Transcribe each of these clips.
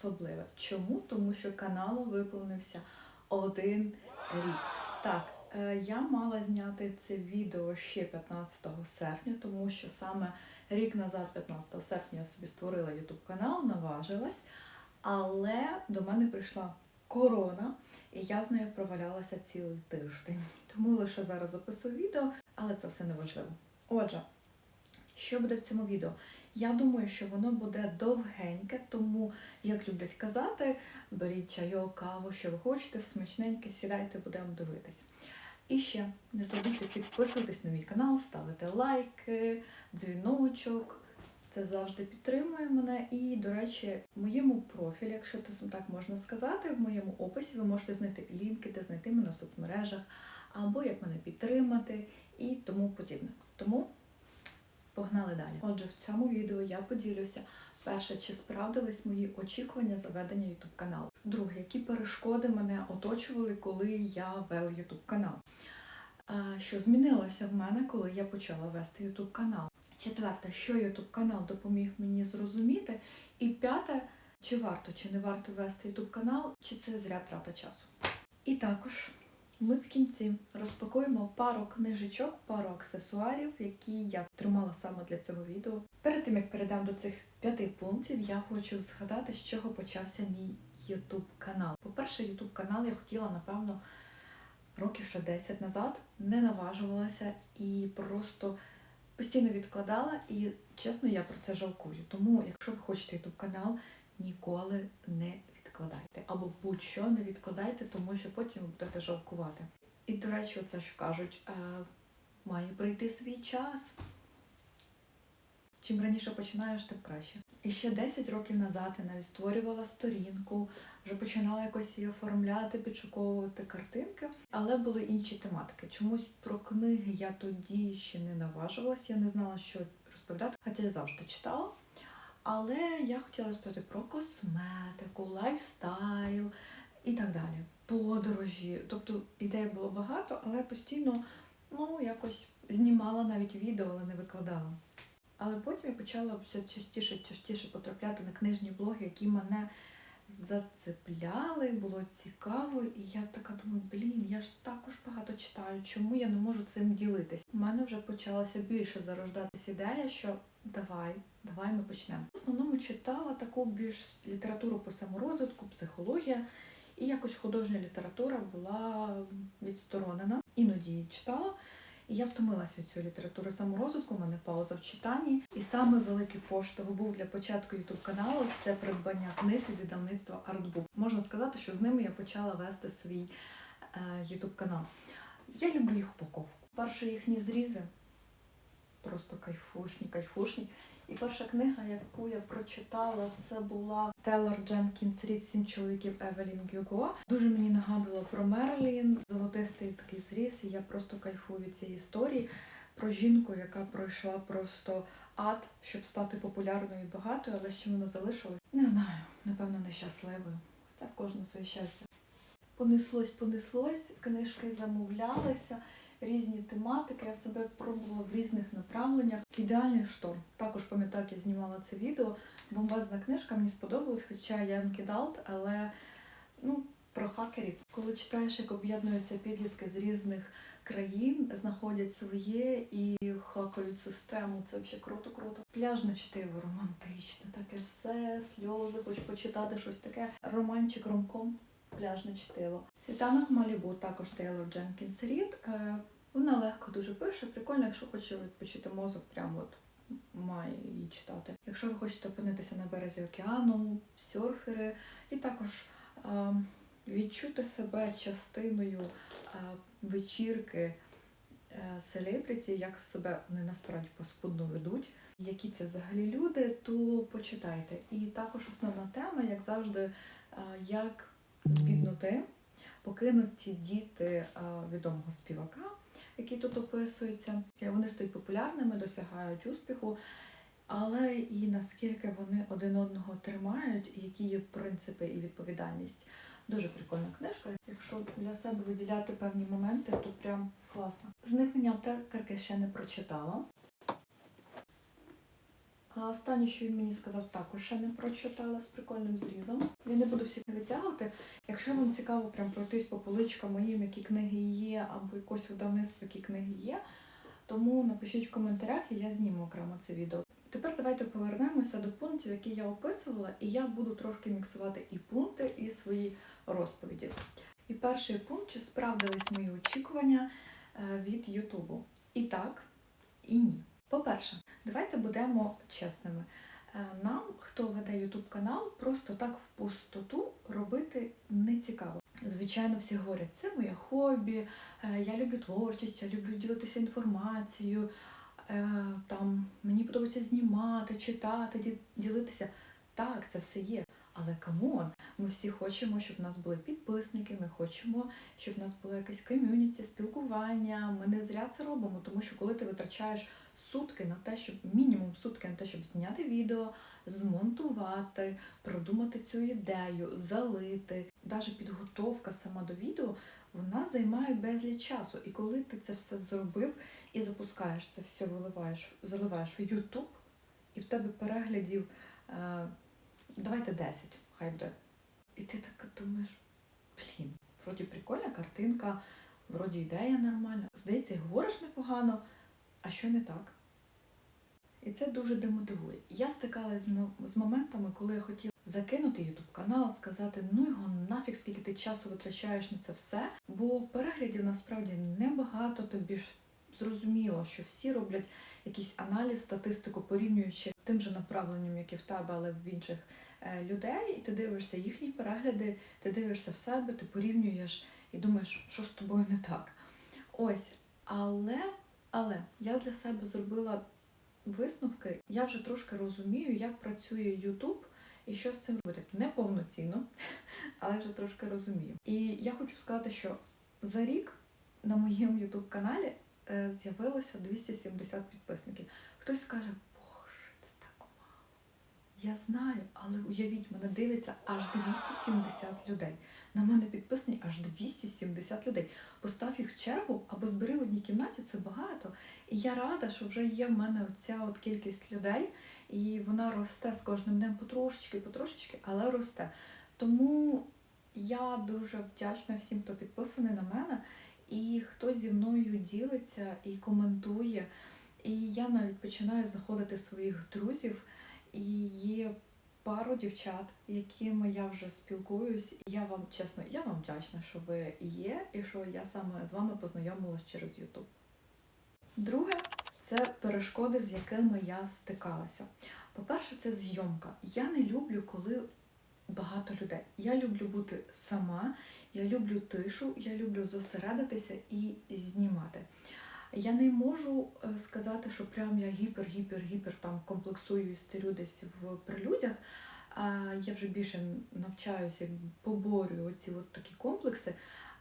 особливе. Чому? Тому що каналу виповнився один рік. Так, е, я мала зняти це відео ще 15 серпня, тому що саме рік назад, 15 серпня, я собі створила YouTube канал, наважилась, але до мене прийшла корона, і я з нею провалялася цілий тиждень. Тому лише зараз записую відео, але це все не важливо. Отже, що буде в цьому відео? Я думаю, що воно буде довгеньке, тому, як люблять казати, беріть чайок, каву, що ви хочете, смачненьке, сідайте, будемо дивитись. І ще не забудьте підписуватись на мій канал, ставити лайки, дзвіночок. Це завжди підтримує мене. І, до речі, в моєму профілі, якщо це так можна сказати, в моєму описі ви можете знайти лінки, де знайти мене в соцмережах, або як мене підтримати і тому подібне. Тому погнали далі. Отже, в цьому відео я поділюся. Перше, чи справдились мої очікування заведення YouTube каналу. Друге, які перешкоди мене оточували, коли я вел YouTube канал. Що змінилося в мене, коли я почала вести YouTube канал. Четверте, що YouTube канал допоміг мені зрозуміти. І п'яте, чи варто, чи не варто вести YouTube канал, чи це зря трата часу. І також ми в кінці розпакуємо пару книжечок, пару аксесуарів, які я тримала саме для цього відео. Перед тим як перейдемо до цих п'яти пунктів, я хочу згадати, з чого почався мій YouTube канал. По-перше, YouTube канал я хотіла, напевно, років ще 10 назад, не наважувалася і просто постійно відкладала. І чесно, я про це жалкую. Тому, якщо ви хочете YouTube канал, ніколи не відкладайте. Або будь-що не відкладайте, тому що потім будете жалкувати. І, до речі, оце що кажуть, е, має прийти свій час. Чим раніше починаєш, тим краще. І ще 10 років назад я навіть створювала сторінку, вже починала якось її оформляти, підшуковувати картинки, але були інші тематики. Чомусь про книги я тоді ще не наважувалася, я не знала, що розповідати, хоча я завжди читала. Але я хотіла розповідати про косметику, лайфстайл і так далі. Подорожі. Тобто ідей було багато, але постійно ну, якось знімала навіть відео, але не викладала. Але потім я почала все частіше частіше потрапляти на книжні блоги, які мене зацепляли, було цікаво, і я така думаю, блін, я ж також багато читаю, чому я не можу цим ділитись? У мене вже почалася більше зарождатись ідея, що давай, давай ми почнемо. В основному читала таку більш літературу по саморозвитку, психологія, і якось художня література була відсторонена. Іноді читала. І я втомилася від цієї літератури саморозвитку, у мене пауза в читанні. І саме великий поштовх був для початку ютуб каналу це придбання книг від видавництва Artbook. Можна сказати, що з ними я почала вести свій е, канал. Я люблю їх упаковку. Перші їхні зрізи просто кайфушні, кайфушні. І перша книга, яку я прочитала, це була Телор Дженкінс Рід Сім чоловіків Евелін Гюго. Дуже мені нагадувало про Мерлін, золотистий такий зріз. І я просто кайфую цієї історії про жінку, яка пройшла просто ад, щоб стати популярною і багатою, але ще вона залишилась. Не знаю, напевно, нещасливою. Хоча в кожного своє щастя. Понеслось, понеслось, книжки замовлялися різні тематики. Я себе пробувала в різних направленнях. Ідеальний шторм. Також пам'ятаю, як я знімала це відео. Бомбезна книжка, мені сподобалась, хоча я Кидалт, але ну, про хакерів. Коли читаєш, як об'єднуються підлітки з різних країн, знаходять своє і хакають систему. Це взагалі круто-круто. Пляжне чтиво, романтичне, таке все, сльози, хоч почитати щось таке. Романчик ромком пляжне чтиво. Світанок Малібу, також Тейлор Дженкінс Рід. Е, Вона легко дуже пише. Прикольно, якщо хоче відпочити мозок, прямо от має її читати. Якщо ви хочете опинитися на березі океану, серфери, і також е, відчути себе частиною е, вечірки е, селебріті, як себе вони насправді поспудно ведуть. Які це взагалі люди, то почитайте. І також основна тема, як завжди, е, як збідноти, покинуті діти відомого співака, який тут описується. Вони стають популярними, досягають успіху, але і наскільки вони один одного тримають, і які є принципи і відповідальність. Дуже прикольна книжка. Якщо для себе виділяти певні моменти, то прям класно. Зникнення аптекарки ще не прочитала. А останнє, що він мені сказав, також ще не прочитала з прикольним зрізом. Я не буду всіх витягувати. Якщо вам цікаво прям пройтись по поличкам моїм, які книги є, або якось видавництво, які книги є, тому напишіть в коментарях, і я зніму окремо це відео. Тепер давайте повернемося до пунктів, які я описувала, і я буду трошки міксувати і пункти, і свої розповіді. І перший пункт, чи справдились мої очікування е, від Ютубу? І так, і ні. По-перше, давайте будемо чесними. Е, Нам, хто веде Ютуб канал, просто так в пустоту робити не цікаво. Звичайно, всі говорять, це моє хобі, е, я люблю творчість, я люблю ділитися інформацією. е, Там мені подобається знімати, читати, ді- ділитися. Так, це все є. Але камон, ми всі хочемо, щоб в нас були підписники, ми хочемо, щоб в нас було якесь ком'юніті, спілкування. Ми не зря це робимо, тому що коли ти витрачаєш сутки на те, щоб мінімум сутки на те, щоб зняти відео, змонтувати, продумати цю ідею, залити. Навіть підготовка сама до відео вона займає безліч часу. І коли ти це все зробив і запускаєш це все, виливаєш, заливаєш в YouTube, і в тебе переглядів, давайте 10, хай буде. І ти так думаєш, блін, вроді прикольна картинка, вроді ідея нормальна. Здається, говориш непогано, а що не так? І це дуже демотивує. Я стикалася з моментами, коли я хотіла закинути YouTube канал, сказати, ну його нафіг, скільки ти часу витрачаєш на це все. Бо переглядів насправді небагато, тобі ж зрозуміло, що всі роблять якийсь аналіз, статистику, порівнюючи тим же направленням, як і в тебе, але в інших е, людей, і ти дивишся їхні перегляди, ти дивишся в себе, ти порівнюєш і думаєш, що з тобою не так. Ось, але, але я для себе зробила висновки. Я вже трошки розумію, як працює YouTube і що з цим робити. Не повноцінно, але вже трошки розумію. І я хочу сказати, що за рік на моєму YouTube каналі е, з'явилося 270 підписників. Хтось скаже, боже, це так мало. Я знаю, але уявіть, мене дивиться аж 270 людей. На мене підписані аж 270 людей. Постав їх в чергу або збери в одній кімнаті, це багато. І я рада, що вже є в мене оця от кількість людей, і вона росте з кожним днем потрошечки, потрошечки, але росте. Тому я дуже вдячна всім, хто підписаний на мене, і хто зі мною ділиться і коментує. І я навіть починаю заходити своїх друзів, і є пару дівчат, якими я вже спілкуюсь. Я вам чесно, я вам вдячна, що ви є, і що я саме з вами познайомилась через YouTube. Друге, це перешкоди, з якими я стикалася. По-перше, це зйомка. Я не люблю, коли багато людей. Я люблю бути сама, я люблю тишу, я люблю зосередитися і знімати. Я не можу е, сказати, що прям я гіпер-гіпер-гіпер там комплексую і десь в прилюдях. Я вже більше навчаюся, поборюю оці от такі комплекси,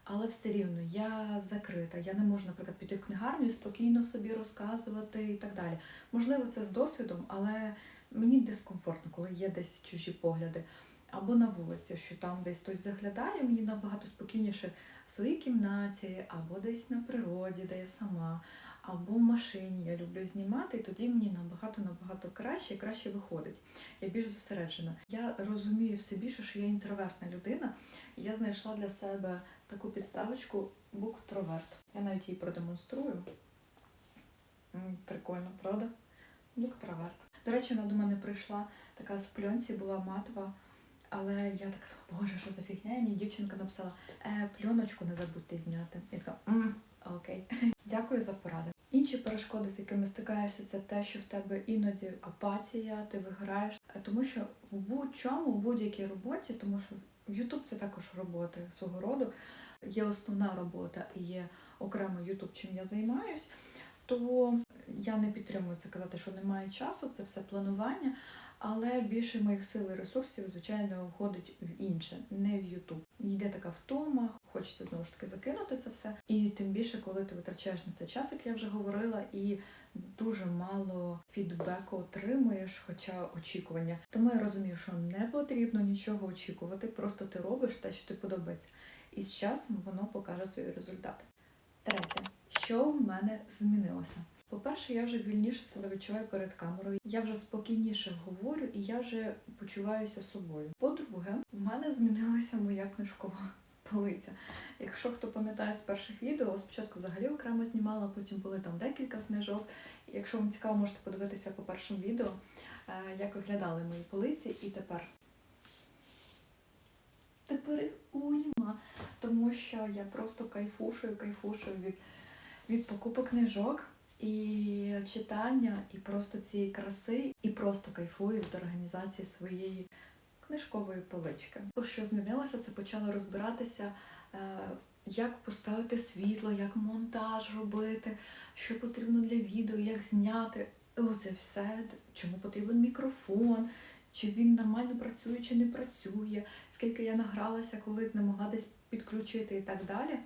але все рівно я закрита. Я не можу, наприклад, піти в книгарню і спокійно собі розказувати і так далі. Можливо, це з досвідом, але мені дискомфортно, коли є десь чужі погляди. Або на вулиці, що там десь хтось заглядає, мені набагато спокійніше в своїй кімнаті, або десь на природі, де я сама, або в машині. Я люблю знімати, і тоді мені набагато набагато краще краще виходить. Я більш зосереджена. Я розумію все більше, що я інтровертна людина. Я знайшла для себе таку підставочку буктроверт. Я навіть її продемонструю. Прикольно, правда? Буктроверт. До речі, вона до мене прийшла така з пленці, була матова. Але я так, боже, що за фігня? І мені дівчинка написала, е, пленочку не забудьте зняти. Я така, «М, окей. Дякую за поради. Інші перешкоди, з якими стикаєшся, це те, що в тебе іноді апатія, ти виграєш. Е, Тому що в будь-чому, в будь-якій роботі, тому що YouTube це також робота свого роду. Є основна робота і є окремо YouTube, чим я займаюсь, то я не підтримую це казати, що немає часу, це все планування. Але більше моїх сил і ресурсів, звичайно, уходить в інше, не в Ютуб. Йде така втома, хочеться знову ж таки закинути це все. І тим більше, коли ти витрачаєш на це час, як я вже говорила, і дуже мало фідбеку отримуєш, хоча очікування. Тому я розумію, що не потрібно нічого очікувати, просто ти робиш те, що тобі подобається. І з часом воно покаже свої результати. Третє, що в мене змінилося? По-перше, я вже вільніше себе відчуваю перед камерою. Я вже спокійніше говорю і я вже почуваюся собою. По-друге, в мене змінилася моя книжкова полиця. Якщо хто пам'ятає з перших відео, спочатку взагалі окремо знімала, потім були там декілька книжок. Якщо вам цікаво, можете подивитися по першим відео, е, як виглядали мої полиці, і тепер. Тепер уйма, тому що я просто кайфушую, кайфушую від, від покупок книжок і читання, і просто цієї краси, і просто кайфую від організації своєї книжкової полички. Що змінилося, це почала розбиратися, е, як поставити світло, як монтаж робити, що потрібно для відео, як зняти. Оце все, чому потрібен мікрофон, чи він нормально працює, чи не працює, скільки я награлася, коли не могла десь підключити і так далі.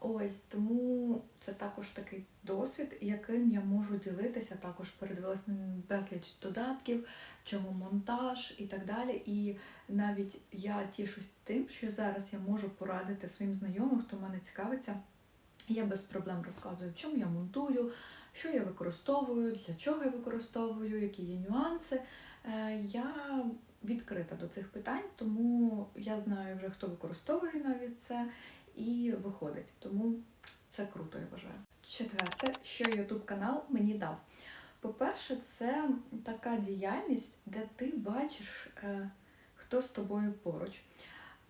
Ось тому це також такий досвід, яким я можу ділитися. Також передивилася безліч додатків, чому монтаж і так далі. І навіть я тішусь тим, що зараз я можу порадити своїм знайомим, хто мене цікавиться. Я без проблем розказую, в чому я монтую, що я використовую, для чого я використовую, які є нюанси. Е, Я відкрита до цих питань, тому я знаю вже, хто використовує навіть це і виходить. Тому це круто, я вважаю. Четверте, що YouTube канал мені дав. По-перше, це така діяльність, де ти бачиш, е, хто з тобою поруч.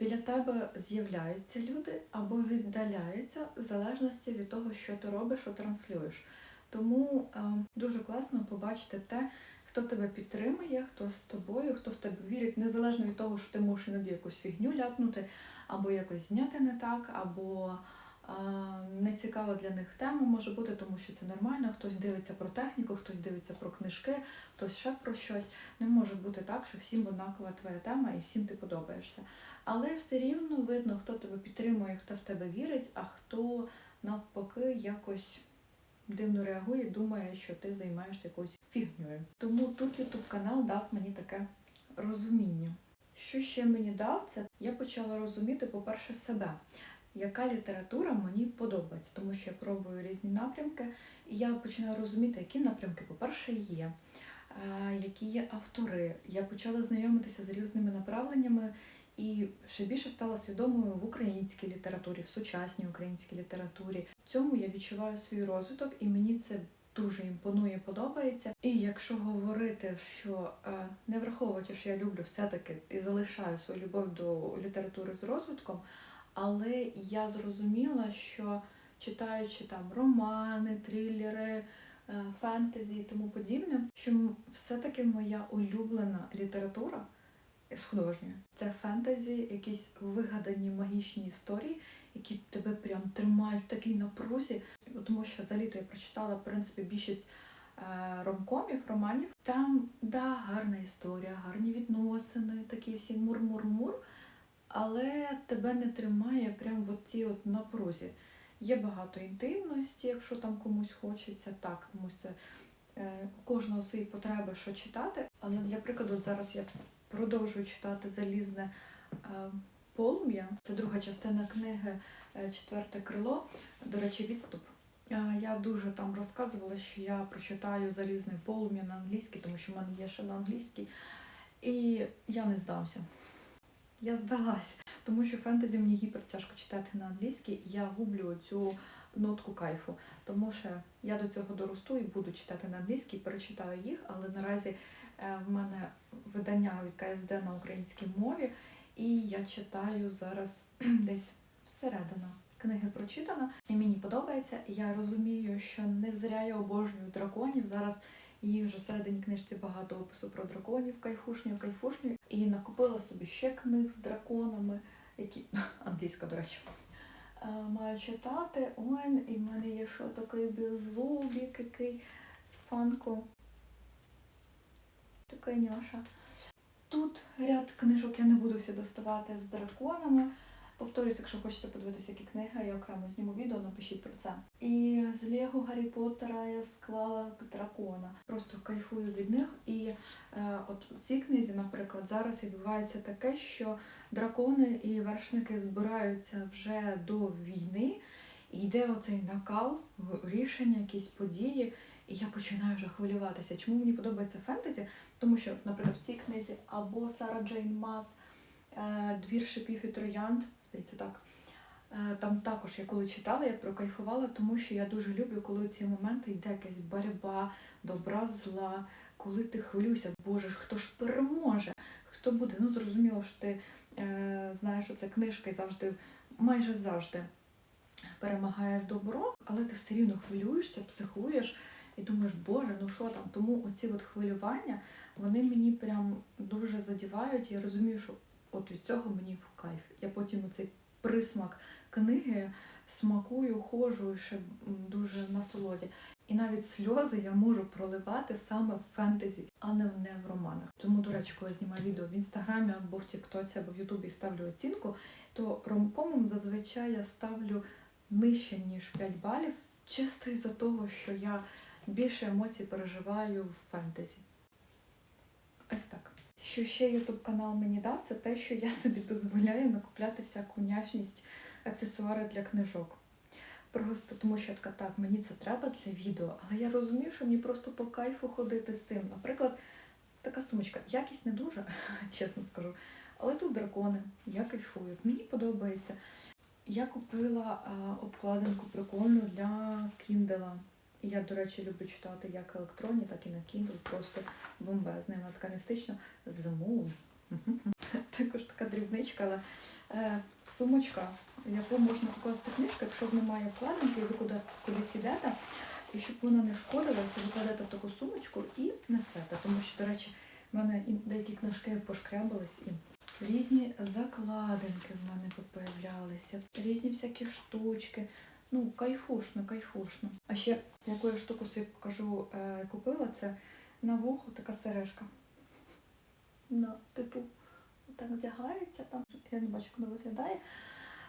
Біля тебе з'являються люди або віддаляються в залежності від того, що ти робиш, що транслюєш. Тому е, дуже класно побачити те, хто тебе підтримує, хто з тобою, хто в тебе вірить, незалежно від того, що ти можеш іноді якусь фігню ляпнути, або якось зняти не так, або е, нецікава для них тема може бути, тому що це нормально. Хтось дивиться про техніку, хтось дивиться про книжки, хтось ще про щось. Не може бути так, що всім однакова твоя тема і всім ти подобаєшся. Але все рівно видно, хто тебе підтримує, хто в тебе вірить, а хто навпаки якось дивно реагує, думає, що ти займаєшся якоюсь фігньою. Тому тут YouTube канал дав мені таке розуміння. Що ще мені дав, це я почала розуміти, по-перше, себе, яка література мені подобається, тому що я пробую різні напрямки, і я починаю розуміти, які напрямки, по-перше, є, які є автори. Я почала знайомитися з різними направленнями і ще більше стала свідомою в українській літературі, в сучасній українській літературі. В цьому я відчуваю свій розвиток, і мені це дуже імпонує, подобається. І якщо говорити, що е, не враховуючи, що я люблю все-таки і залишаю свою любов до літератури з розвитком, але я зрозуміла, що читаючи там романи, трилери, е, фентезі і тому подібне, що все-таки моя улюблена література з художньої це фентезі, якісь вигадані магічні історії, які тебе прям тримають в такій напрузі. Тому що за літо я прочитала в принципі більшість е, ромкомів, романів. Там да, гарна історія, гарні відносини, такі всі мур-мур-мур, але тебе не тримає прям в цій от напрузі. Є багато інтимності, якщо там комусь хочеться, так, комусь це е, у кожного свої потреби, що читати. Але для прикладу, зараз я продовжую читати залізне е, полум'я. Це друга частина книги е, Четверте крило. До речі, відступ. Е, Я дуже там розказувала, що я прочитаю залізне полум'я на англійській, тому що в мене є ще на англійській. І я не здамся. Я здалась, тому що фентезі мені гіпер тяжко читати на англійській, і я гублю цю нотку кайфу. Тому що я до цього доросту і буду читати на англійській, перечитаю їх, але наразі е, в мене видання від КСД на українській мові, і я читаю зараз десь всередина. Книги прочитана, і мені подобається. Я розумію, що не зря я обожнюю драконів. Зараз їх вже всередині книжці багато опису про драконів, кайфушню, кайфушню. І накупила собі ще книг з драконами, які англійська, до речі. Е, Маю читати. Ой, і в мене є що такий беззубік, який з фанку. Такий няша. Тут ряд книжок я не буду всі доставати з драконами. Повторюсь, якщо хочете подивитися, які книги, я окремо зніму відео, напишіть про це. І з Лего Гаррі Поттера я склала дракона. Просто кайфую від них. І е, от у цій книзі, наприклад, зараз відбувається таке, що дракони і вершники збираються вже до війни. І йде оцей накал, рішення, якісь події, і я починаю вже хвилюватися. Чому мені подобається фентезі? Тому що, наприклад, в цій книзі або Сара Джейн Мас, е, Двір шипів і троянд, здається так. Е, Там також я коли читала, я прокайфувала, тому що я дуже люблю, коли у ці моменти йде якась боротьба, добра зла, коли ти хвилюєшся, боже ж, хто ж переможе? Хто буде? Ну зрозуміло, що ти е, знаєш, що це книжка і завжди, майже завжди перемагає добро, але ти все рівно хвилюєшся, психуєш і думаєш, боже, ну що там? Тому оці от хвилювання вони мені прям дуже задівають. Я розумію, що от від цього мені в кайф. Я потім оцей присмак книги смакую, ходжу і ще дуже насолоді. І навіть сльози я можу проливати саме в фентезі, а не в не в романах. Тому, до речі, коли я знімаю відео в інстаграмі або в Тіктоці, або в Ютубі ставлю оцінку, то ромкомом зазвичай я ставлю нижче ніж 5 балів, чисто із-за того, що я більше емоцій переживаю в фентезі. Ось так. Що ще Ютуб канал мені дав, це те, що я собі дозволяю накупляти всяку няшність, аксесуари для книжок. Просто тому що я така, так, мені це треба для відео, але я розумію, що мені просто по кайфу ходити з цим. Наприклад, така сумочка. Якість не дуже, чесно скажу. Але тут дракони, я кайфую, мені подобається. Я купила а, обкладинку прикольну для Kindle. Я, до речі, люблю читати як електронні, так і на Kindle. Просто бомбезна. Вона така містична. Мгм. Також така дрібничка, але е, сумочка, в яку можна покласти книжку, якщо немає обкладинки, і ви куди, кудись йдете, і щоб вона не шкодилася, ви кладете в таку сумочку і несете. Тому що, до речі, в мене деякі книжки пошкрябались і різні закладинки в мене появлялися, різні всякі штучки. Ну, кайфушно, кайфушно. А ще яку я штуку собі покажу, е, купила, це на вухо така сережка. На, типу, так вдягається там. Я не бачу, як вона виглядає.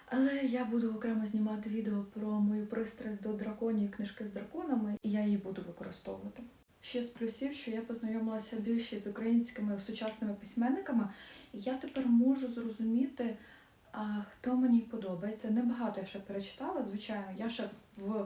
Але я буду окремо знімати відео про мою пристрасть до драконів, книжки з драконами, і я її буду використовувати. Ще з плюсів, що я познайомилася більше з українськими сучасними письменниками, і я тепер можу зрозуміти, хто мені подобається. Небагато я ще перечитала, звичайно. Я ще в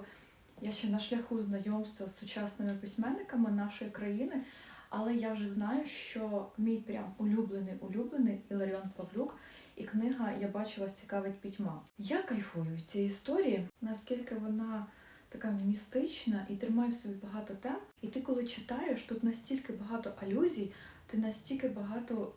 я ще на шляху знайомства з сучасними письменниками нашої країни, але я вже знаю, що мій прям улюблений улюблений Іларіон Павлюк. І книга Я бачу вас цікавить пітьма. Я кайфую від цієї історії, наскільки вона така містична і тримає в собі багато тем. І ти, коли читаєш, тут настільки багато алюзій, ти настільки багато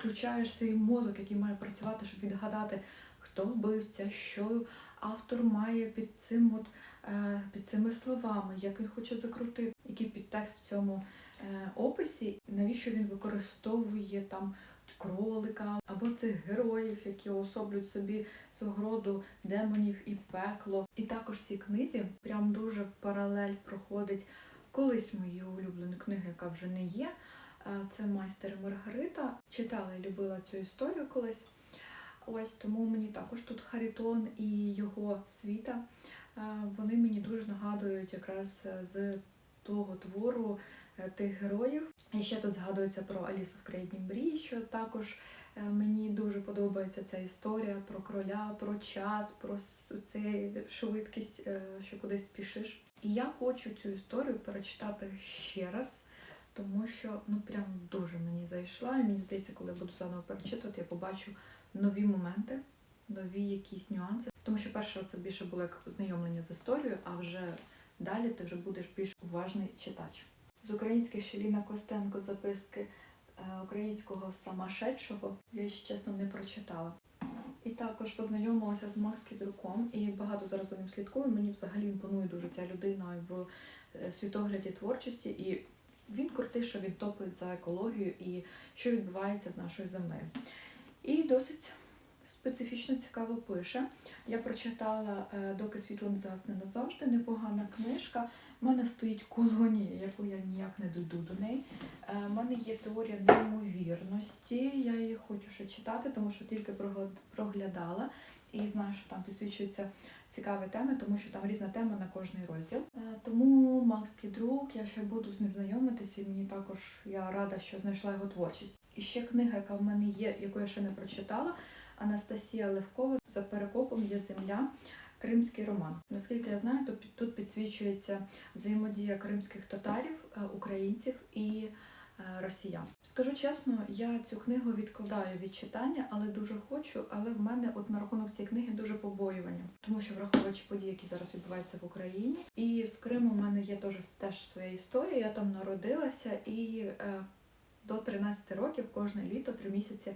включаєш свій мозок, який має працювати, щоб відгадати, хто вбивця, що автор має під цим от, е, під цими словами, як він хоче закрутити, який підтекст в цьому е, описі, навіщо він використовує там кролика або цих героїв, які особлюють собі свого роду демонів і пекло. І також в цій книзі прям дуже в паралель проходить колись мої улюблені книги, яка вже не є. Це майстер Маргарита. Читала і любила цю історію колись. Ось тому мені також тут Харітон і його світа. Вони мені дуже нагадують якраз е, з того твору е, тих героїв. І ще тут згадується про Алісу в країні мрій, що також е, мені дуже подобається ця історія про кроля, про час, про цей швидкість, що кудись спішиш. І я хочу цю історію перечитати ще раз. Тому що ну прям дуже мені зайшла, і мені здається, коли я буду заново перечитувати, я побачу нові моменти, нові якісь нюанси. Тому що перше це більше було як знайомлення з історією, а вже далі ти вже будеш більш уважний читач. З українських ще Ліна Костенко записки е, українського самошедшого я ще чесно не прочитала. І також познайомилася з Макс Кідруком, і багато зараз за ним слідкую. Мені взагалі імпонує дуже ця людина в е, світогляді творчості. І він крутий, що він за екологію і що відбувається з нашою землею. І досить специфічно цікаво пише. Я прочитала е, Доки світло не згасне назавжди, непогана книжка. У мене стоїть колонія, яку я ніяк не дойду до неї. Е, У мене є теорія неймовірності. Я її хочу ще читати, тому що тільки проглядала і знаю, що там підсвічуються цікаві теми, тому що там різна тема на кожний розділ. Е, Тому Макс друг, я ще буду з ним знайомитися, і мені також я рада, що знайшла його творчість. І ще книга, яка в мене є, яку я ще не прочитала. Анастасія Левкова за перекопом є земля. Кримський роман. Наскільки я знаю, то тут підсвічується взаємодія кримських татарів, е, українців і е, росіян. Скажу чесно, я цю книгу відкладаю від читання, але дуже хочу. Але в мене от на рахунок цієї книги дуже побоювання, тому що враховуючи події, які зараз відбуваються в Україні, і з Криму в мене є теж теж своя історія. Я там народилася і е, до 13 років кожне літо, три місяці.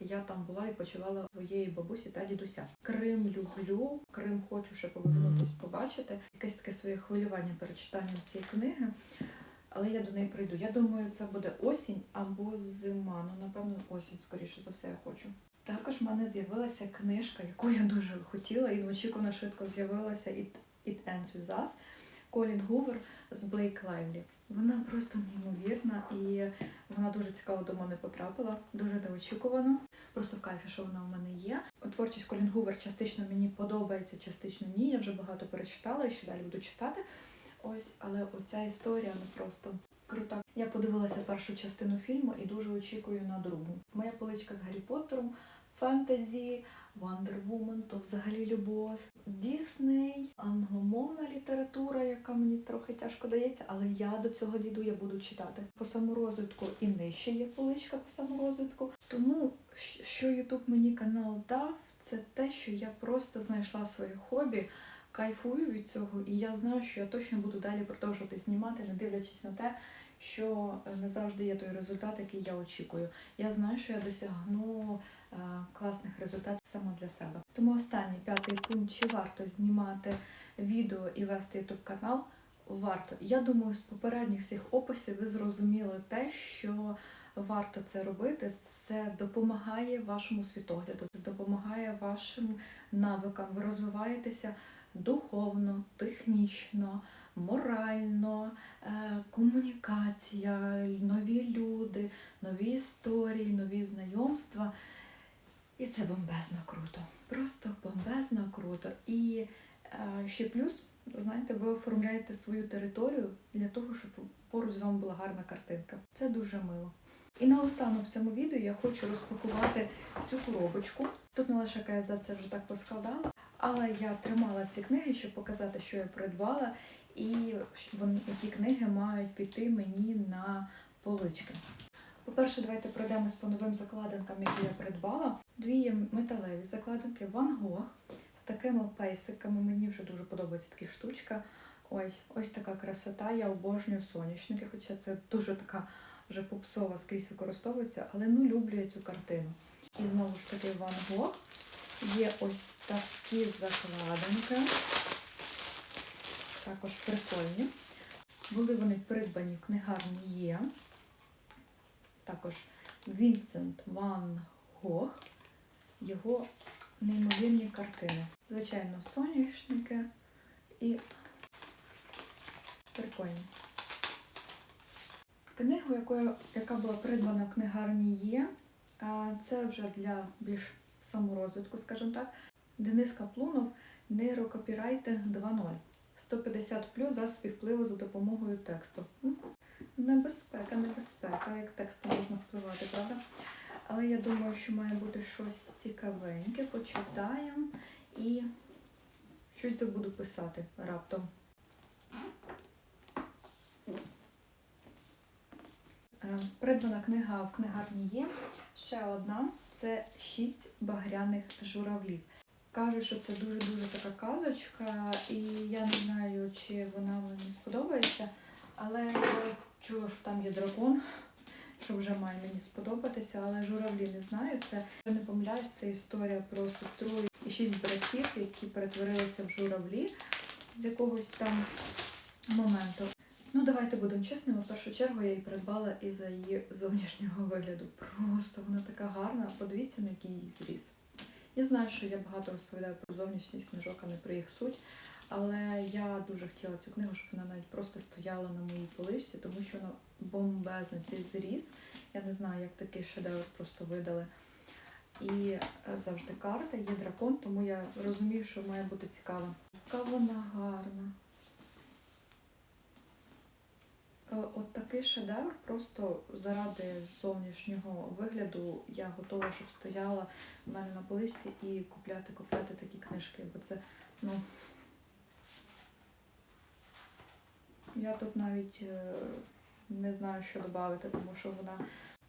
Я там була і почувала своєї бабусі та дідуся. Крим люблю, Крим хочу ще повернутись, побачити. Якесь таке своє хвилювання перед читанням цієї книги. Але я до неї прийду. Я думаю, це буде осінь або зима. Ну, напевно, осінь, скоріше за все, я хочу. Також в мене з'явилася книжка, яку я дуже хотіла, і неочікувано швидко з'явилася It, It Ends With Us. Колін Гувер з Блейк Лайвлі. Вона просто неймовірна і вона дуже цікаво до мене потрапила, дуже неочікувано. Просто в кайфі, що вона в мене є. Творчість Колін Гувер частично мені подобається, частично ні. Я вже багато перечитала і ще далі буду читати. Ось, але оця історія ну просто крута. Я подивилася першу частину фільму і дуже очікую на другу. Моя поличка з Гаррі Поттером, фентезі, Woman, то взагалі любов. Дісней, англомовна література, яка мені трохи тяжко дається, але я до цього дійду, я буду читати. По саморозвитку і нижче є поличка по саморозвитку. Тому що YouTube мені канал дав, це те, що я просто знайшла своє хобі, кайфую від цього, і я знаю, що я точно буду далі продовжувати знімати, не дивлячись на те, що е, не завжди є той результат, який я очікую. Я знаю, що я досягну класних результатів саме для себе. Тому останній п'ятий пункт, чи варто знімати відео і вести YouTube канал. Варто. Я думаю, з попередніх всіх описів ви зрозуміли те, що варто це робити. Це допомагає вашому світогляду, це допомагає вашим навикам. Ви розвиваєтеся духовно, технічно, морально, е, комунікація, нові люди, нові історії, нові знайомства. І це бомбезно круто. Просто бомбезно круто. І е, ще плюс, знаєте, ви оформляєте свою територію для того, щоб поруч з вами була гарна картинка. Це дуже мило. І наостанок в цьому відео я хочу розпакувати цю коробочку. Тут не лише КСД це вже так поскладала, але я тримала ці книги, щоб показати, що я придбала, і які книги мають піти мені на полички. По-перше, давайте пройдемось по новим закладинкам, які я придбала. Дві є металеві закладинки Ван Гог з такими пейсиками. Мені вже дуже подобається такі штучка. Ось, ось така красота. Я обожнюю сонячники, хоча це дуже така вже попсова скрізь використовується, але ну люблю я цю картину. І знову ж таки Ван Гог. Є ось такі закладинки. Також прикольні. Були вони придбані в книгарні є. Також Вінсент Ван Гог. Його неймовірні картини. Звичайно, соняшники і прикольні. Книгу, якою, яка була придбана в книгарні є, це вже для більш саморозвитку, скажімо так. Денис Каплунов нейрокопірайти 2.0. 150 плюс засобів впливу за допомогою тексту. Небезпека, небезпека, як текстом можна впливати, правда? Але я думаю, що має бути щось цікавеньке, почитаємо і щось буду писати раптом. Е, Придбана книга в книгарні є. Ще одна це шість багряних журавлів. Кажуть, що це дуже-дуже така казочка, і я не знаю, чи вона мені сподобається, але я чула, що там є дракон, що вже має мені сподобатися, але журавлі не знаю. Це я не помиляюсь, це історія про сестру і шість братів, які перетворилися в журавлі з якогось там моменту. Ну, давайте будемо чесними. В першу чергу я її придбала із-за її зовнішнього вигляду. Просто вона така гарна. Подивіться, на який її зріз. Я знаю, що я багато розповідаю про зовнішність книжок, а не про їх суть. Але я дуже хотіла цю книгу, щоб вона навіть просто стояла на моїй поличці, тому що вона бомбезна цей зріз. Я не знаю, як такий шедевр просто видали. І е, завжди карта, є дракон, тому я розумію, що має бути цікава. Яка вона гарна. Е, От такий шедевр, просто заради зовнішнього вигляду я готова, щоб стояла в мене на поличці і купляти, купляти такі книжки, бо це Ну, я тут навіть е, не знаю, що додати, тому що вона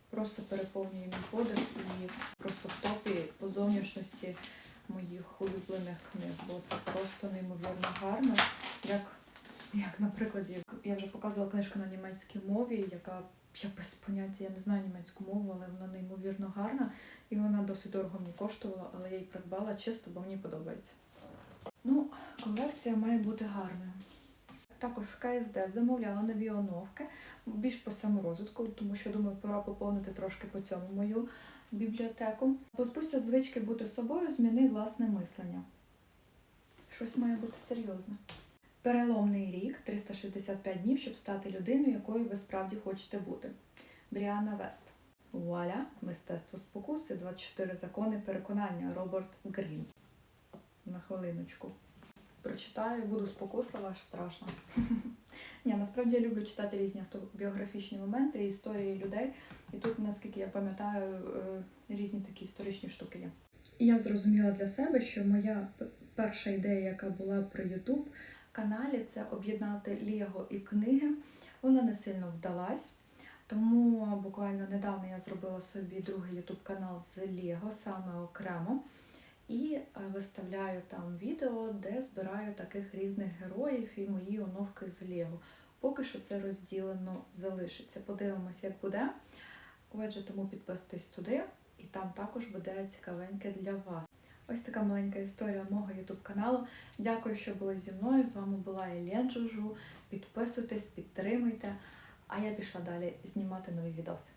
просто переповнює мій подих і просто в топі по зовнішності моїх улюблених книг, бо це просто неймовірно гарно. Як, як наприклад, як я вже показувала книжку на німецькій мові, яка я без поняття, я не знаю німецьку мову, але вона неймовірно гарна. І вона досить дорого мені коштувала, але я її придбала чисто, бо мені подобається. Ну, колекція має бути гарною. Також КСД замовляла нові оновки, більш по саморозвитку, тому що думаю, пора поповнити трошки по цьому мою бібліотеку. Позбудься звички бути собою, зміни власне мислення. Щось має бути серйозне. Переломний рік 365 днів, щоб стати людиною, якою ви справді хочете бути. Бріана Вест. Вуаля, мистецтво спокуси, 24 закони переконання. Роберт Грін. На хвилиночку. Прочитаю, буду спокуслива, аж страшно. Ні, насправді я люблю читати різні автобіографічні моменти, історії людей. І тут, наскільки я пам'ятаю, е, різні такі історичні штуки є. І я зрозуміла для себе, що моя перша ідея, яка була про YouTube каналі, це об'єднати Лего і книги. Вона не сильно вдалась. Тому буквально недавно я зробила собі другий YouTube канал з Лего, саме окремо. І е, виставляю там відео, де збираю таких різних героїв і мої оновки з Лего. Поки що це розділено залишиться. Подивимось, як буде. Отже, тому підписуйтесь туди, і там також буде цікавеньке для вас. Ось така маленька історія мого YouTube каналу. Дякую, що були зі мною. З вами була Ілля Джужу. Підписуйтесь, підтримуйте. А я пішла далі знімати нові відоси.